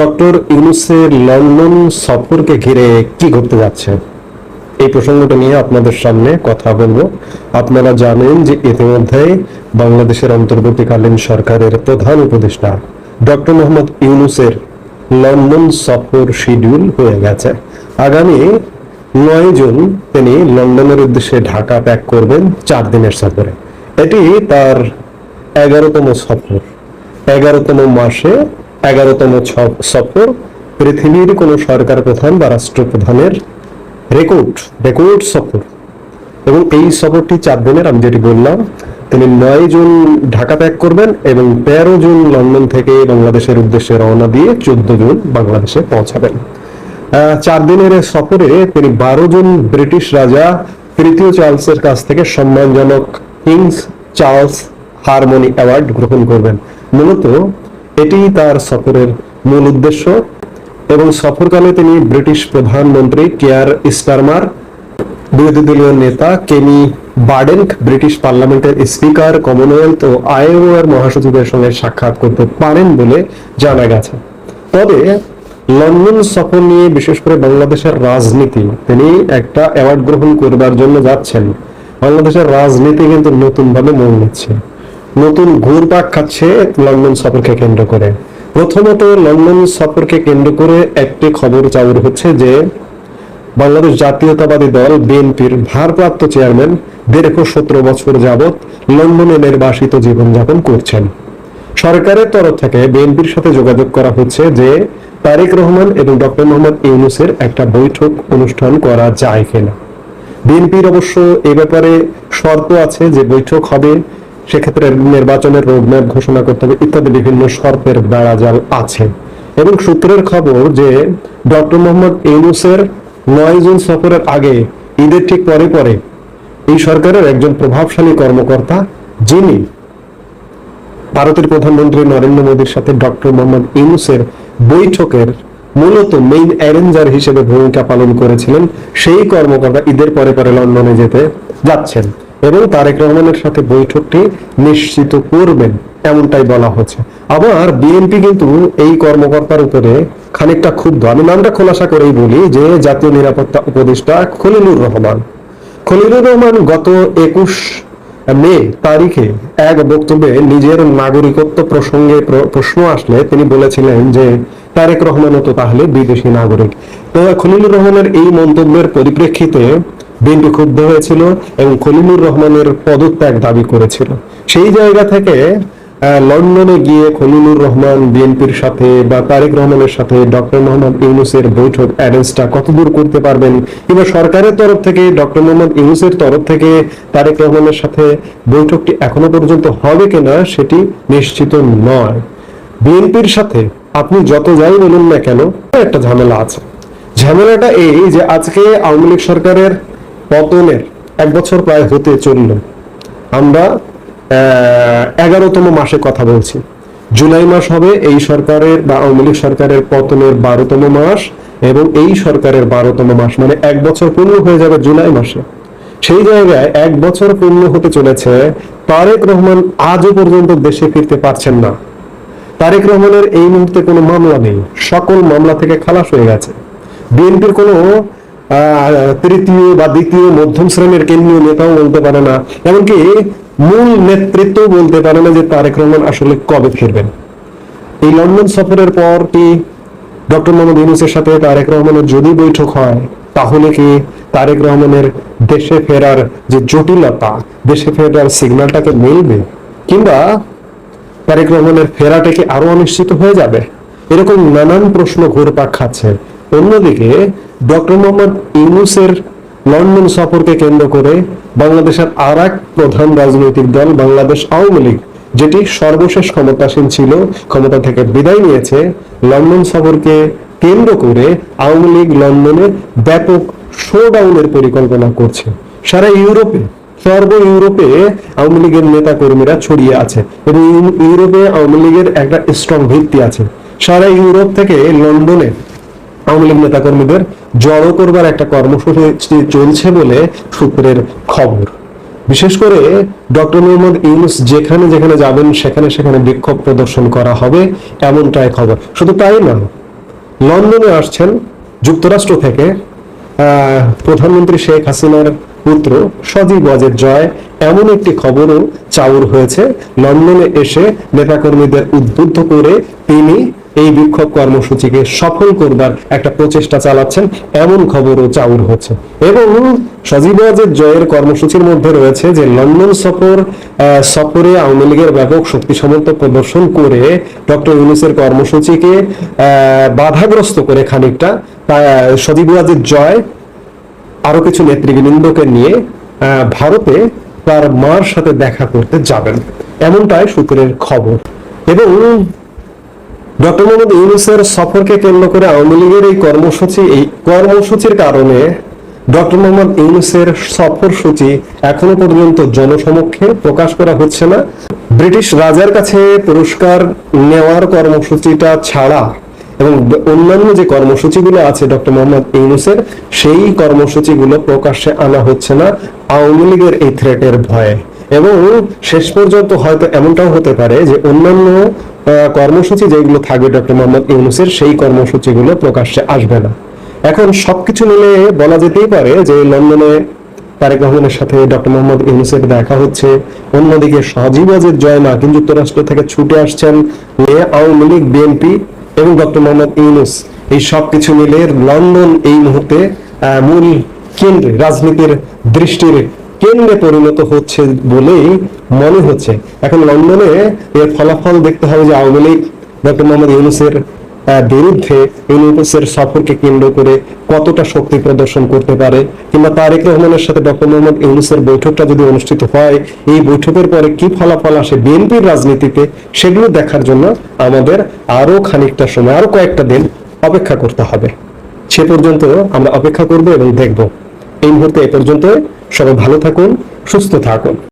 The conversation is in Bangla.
ডক্টর ইউনুসের লন্ডন সফরকে ঘিরে কি ঘটতে যাচ্ছে? এই প্রসঙ্গটা নিয়ে আপনাদের সামনে কথা বলব। আপনারা জানেন যে ইতিমধ্যে বাংলাদেশের অন্তর্বর্তীকালীন সরকারের প্রধান উপদেষ্টা ডক্টর মোহাম্মদ ইউনুসের লন্ডন সফর শিডিউল হয়ে গেছে। আগামী নয় জুন তিনি লন্ডনের উদ্দেশ্যে ঢাকা ত্যাগ করবেন চার দিনের সফরে। এটি তার এগারোতম সফর। এগারোতম মাসে এগারোতম সফর। পৃথিবীর কোন সরকার প্রধান বা রাষ্ট্রপ্রধানের রেকর্ড রেকর্ড সফর। এবং এই সফরটি চার দিনের, আমি যেটি বললাম, তিনি নয় জুন ঢাকা ত্যাগ করবেন এবং তেরো জুন লন্ডন থেকে বাংলাদেশের উদ্দেশ্যে রওনা দিয়ে চোদ্দ জুন বাংলাদেশে পৌঁছাবেন। চার দিনের সফরে তিনি বারো জন ব্রিটিশ রাজা, তৃতীয় চার্লসের কাছ থেকে সম্মানজনক কিংস চার্লস হারমোনি অ্যাওয়ার্ড গ্রহণ করবেন। মূলত এটি তার সফরের মূল উদ্দেশ্য এবং সফরকালে তিনি ব্রিটিশ প্রধানমন্ত্রী কেয়ার স্টারমার, বিরোধী দলীয় নেতা কেমি বার্ডেন ব্রিটিশ পার্লামেন্টের স্পিকার, কমনওয়েলথ ও আইও এর মহাসচিবের সঙ্গে সাক্ষাৎ করতে পারেন বলে জানা গেছে। তবে লন্ডন সফর নিয়ে বিশেষ করে বাংলাদেশের রাজনীতি, তিনি একটা অ্যাওয়ার্ড গ্রহণ করবার জন্য যাচ্ছেন। বাংলাদেশের রাজনীতি কিন্তু নতুন ভাবে মোড় নিচ্ছে নতুন ঘুরপাক খাচ্ছে লন্ডন সফরকে কেন্দ্র করে। প্রথমত লন্ডন সফরকে কেন্দ্র করে একটি খবর চাউর হচ্ছে যে, বাংলাদেশ জাতীয়তাবাদী দল বিএনপির ভারপ্রাপ্ত চেয়ারম্যান দীর্ঘ সতেরো বছর যাবৎ লন্ডনে নির্বাসিত জীবনযাপন করছেন। সরকারের তরফ থেকে বিএনপির সাথে যোগাযোগ করা হচ্ছে যে, তারেক রহমান এবং ডক্টর মোহাম্মদ ইউনুসের একটা বৈঠক অনুষ্ঠান করা যায় কিনা। বিএনপির অবশ্য এ ব্যাপারে শর্ত আছে যে বৈঠক হবে সেক্ষেত্রে নির্বাচনের রোডম্যাপ ঘোষণা করতে হবে ইত্যাদি বিভিন্ন শর্তের বেড়াজাল আছে। এবং সূত্রের খবর যে ডক্টর মোহাম্মদ ইউনুসের নয় জুন সফরের আগে, ঈদের ঠিক পরে পরে এই সরকারের একজন প্রভাবশালী কর্মকর্তা, যিনি ভারতের প্রধানমন্ত্রী নরেন্দ্র মোদীর সাথে ডক্টর মোহাম্মদ ইউনুসের বৈঠকের মূলত মেইন অ্যারেঞ্জার হিসেবে ভূমিকা পালন করেছিলেন, সেই কর্মকর্তা ঈদের পরে পরে লন্ডনে যেতে যাচ্ছেন। এবং তারেক রহমানের সাথে বৈঠকটি নিশ্চিত করবেন, এমনটাই বলা হচ্ছে। আবার বিএনপি কিন্তু এই কর্মকর্তার উপরে খানিকটা ক্ষুব্ধ। আমি নামটা খোলাসা করেই বলি যে জাতীয় নিরাপত্তা উপদেষ্টা খলিলুর রহমান। খলিলুর রহমান গত একুশ মে তারিখে এক বক্তব্যে নিজের নাগরিকত্ব প্রসঙ্গে প্রশ্ন আসলে তিনি বলেছিলেন যে, তারেক রহমানও তো তাহলে বিদেশি নাগরিক। তো খলিলুর রহমানের এই মন্তব্যের পরিপ্রেক্ষিতে বিএনপি ক্ষুব্ধ হয়েছিল এবং খলিলুর রহমানের পদত্যাগ দাবি করেছিল। সেই জায়গা থেকে লন্ডনে গিয়ে খলিলুর রহমান বিএনপির সাথে বা তারেক রহমানের সাথে ডক্টর মোহাম্মদ ইউনুসের বৈঠক অ্যারেঞ্জটা কতদূর করতে পারবেন? কিংবা সরকারের তরফ থেকে, ডক্টর মোহাম্মদ ইউনুসের তরফ থেকে তারেক রহমানের সাথে বৈঠকটি এখনও পর্যন্ত হবে কিনা সেটি নিশ্চিত নয়। বিএনপির সাথে আপনি যত যাই বলুন না কেন, একটা ঝামেলা আছে। ঝামেলাটা এই যে আজকে আওয়ামী লীগ সরকারের পতনের এক বছর প্রায় হতে চলল। আমরা এগারোতম মাসে কথা বলছি। জুলাই মাস হবে এই সরকারের বা আওয়ামী লীগ সরকারের পতনের বারোতম মাস এবং এই সরকারের বারোতম মাস মানে এক বছর পূর্ণ হয়ে যাবে জুলাই মাসে। সেই জায়গায় এক বছর পূর্ণ হতে চলেছে, তারেক রহমান আজও পর্যন্ত দেশে ফিরতে পারছেন না। তারেক রহমানের এই মুহূর্তে কোনো মামলা নেই। সকল মামলা থেকে খালাস হয়ে গেছে। বিএনপির কোনো তৃতীয় বা দ্বিতীয় মধ্যম শ্রেণির কেন্দ্রীয় নেতাও বলতে পারে না। এমনকি মূল নেতৃত্ব বলতে পারে না যে তারেক রহমান আসলে কবে ফিরবেন। এই লন্ডন সফরের পর কি ডক্টর মোহাম্মদ ইউনুসের সাথে তারেক রহমানের যদি বৈঠক হয়, তাহলে কি তারেক রহমানের দেশে ফেরার যে জটিলতা, দেশে ফেরার সিগন্যালটাকে মিলবে? কিংবা তারেক রহমানের ফেরাটা কি আরও অনিশ্চিত হয়ে যাবে? এরকম নানান প্রশ্ন ঘুরপাক খাচ্ছে। অন্যদিকে ডক্টর মোহাম্মদ ইউনুসের লন্ডন সফরকে কেন্দ্র করে বাংলাদেশের আর প্রধান রাজনৈতিক দল বাংলাদেশ আওয়ামী লীগ, যেটি সর্বশেষ ক্ষমতাসীন ছিল, ক্ষমতা থেকে বিদায় নিয়েছে, লন্ডন সফরকে কেন্দ্র করে আওয়ামী লীগ লন্ডনে ব্যাপক শোডাউনের পরিকল্পনা করছে। সারা ইউরোপে, সর্ব ইউরোপে আওয়ামী লীগের নেতা কর্মীরা ছড়িয়ে আছে এবং ইউরোপে আওয়ামী লীগের একটা স্ট্রং ভিত্তি আছে। সারা ইউরোপ থেকে লন্ডনে আওয়ামী লীগ নেতা কর্মীদের জড়ো করবার একটা কর্মসূচি চলছে বলে সূত্রের খবর। বিশেষ করে ডক্টর মোহাম্মদ ইউনুস যেখানে যেখানে যাবেন, সেখানে সেখানে বিক্ষোভ প্রদর্শন করা হবে এমনটাই খবর। শুধু তাই নয় লন্ডনে আসছেন যুক্তরাষ্ট্র থেকে প্রধানমন্ত্রী শেখ হাসিনার পুত্র সজীব ওয়াজেদ জয়। এমন একটি খবরও চাউর হয়েছে। লন্ডনে এসে নেতাকর্মীদের উদ্বুদ্ধ করে তিনি এই বিক্ষোভ কর্মসূচিকে সফল করবার একটা প্রচেষ্টা চালাচ্ছেন এমন খবরও চাউর হচ্ছে। এবং সজীব ওয়াজেদ জয়ের কর্মসূচির মধ্যে রয়েছে যে, লন্ডন সফর সফরে আওয়ামী লীগের ব্যাপক শক্তি সামর্থ্য প্রদর্শন করে ডক্টর ইউনুসের কর্মসূচিকে বাধাগ্রস্ত করে খানিকটা সজীব ওয়াজেদ জয়, আরও কিছু নেতৃবৃন্দকে নিয়ে ভারতে তার মার সাথে দেখা করতে যাবেন। এমনটাই সূত্রের খবর। এবং ডক্টর মোহাম্মদ ইউনুসের সফরকে কেন্দ্র করে আওয়ামী লীগের এই কর্মসূচি, এই কর্মসূচির কারণে ডক্টর মোহাম্মদ ইউনুসের সফর সূচি এখনও পর্যন্ত জনসমক্ষে প্রকাশ করা হচ্ছে না। ব্রিটিশ রাজার কাছে পুরস্কার নেওয়ার কর্মসূচিটা ছাড়া এবং অন্যান্য যে কর্মসূচিগুলো আছে ডক্টর মোহাম্মদ ইউনুসের, সেই কর্মসূচিগুলো প্রকাশ্যে আনা হচ্ছে না আওয়ামী লীগের এই থ্রেটের ভয়ে। এবং শেষ পর্যন্ত হয়তো এমনটাও হতে পারে যে অন্যান্য কর্মসূচি যেগুলো থাকবে ডক্টর মোহাম্মদ ইউনুসের, সেই কর্মসূচিগুলো প্রকাশ্যে আসবে না। এখন সবকিছু মিলে বলা যেতেই পারে যে লন্ডনে তারেক রহমানের সাথে ডক্টর মোহাম্মদ ইউনুসের দেখা হচ্ছে। অন্যদিকে সজীব ওয়াজেদ জয় মার্কিন যুক্তরাষ্ট্র থেকে ছুটে আসছেন নিয়ে আওয়ামী লীগ, বিএনপি এবং ডক্টর মোহাম্মদ ইউনুস। এই সবকিছু মিলে লন্ডন এই মুহূর্তে মূল কেন্দ্রে, রাজনীতির দৃষ্টির কেন্দ্রে পরিণত হচ্ছে বলেই মনে হচ্ছে। এখন লন্ডনে এর ফলাফল দেখতে হবে যে আওয়ামী লীগ, ডক্টর মোহাম্মদ ইউনুসের বিরুদ্ধে ইউনুসের সফরকে কেন্দ্র করে কতটা শক্তি প্রদর্শন করতে পারে, কিংবা তারেক রহমানের সাথে ডক্টর মোহাম্মদ ইউনুসের বৈঠকটা যদি অনুষ্ঠিত হয়, এই বৈঠকের পরে কি ফলাফল আসে বিএনপির রাজনীতিতে, সেগুলো দেখার জন্য আমাদের আরও খানিকটা সময় আরও কয়েকটা দিন অপেক্ষা করতে হবে। সে পর্যন্ত আমরা অপেক্ষা করব এবং দেখব। এই মুহূর্তে এ পর্যন্ত সবাই ভালো থাকুন সুস্থ থাকুন।